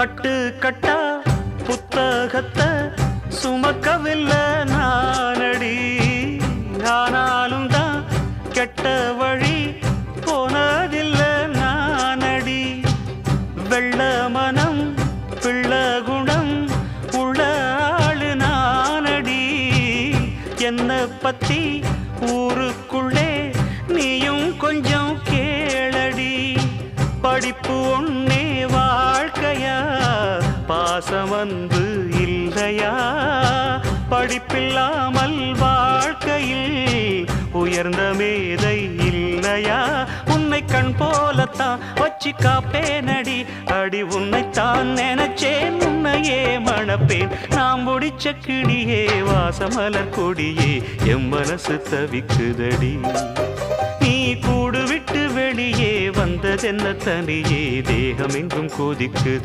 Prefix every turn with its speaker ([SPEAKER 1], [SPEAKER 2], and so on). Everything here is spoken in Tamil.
[SPEAKER 1] கட்டு கட்டா புத்தகத்தை சுமக்கவில்லை நானடி. ஆனாலும் தான் கெட்ட வழி போனதில்லை நானடி. வெள்ள மனம் பிள்ள குணம் உள்ள ஆளு நானடி. என்னை பத்தி ஊருக்குள்ளே நீயும் கொஞ்சம் கேளடி. படிப்பு ஒன்னே வாழ்க்கையா பாசம் வந்து இல்லையா? படிப்பில்லாமல் வாழ்க்கையில் உயர்ந்த மேதை இல்லையா? உன்னை கண் போலத்தான் வச்சு காப்பேனடி. அடி உன்னைத்தான் நினைச்சேன் உன்னையே மணப்பேன். நாம் முடிச்ச கிடியே வாசமலர் கொடியே எம் மனசு தவிக்குதடி. நீ கூடு விட்டு வெளியே வந்ததென்ன தனியே தேகம் எங்கும் கொதிக்குது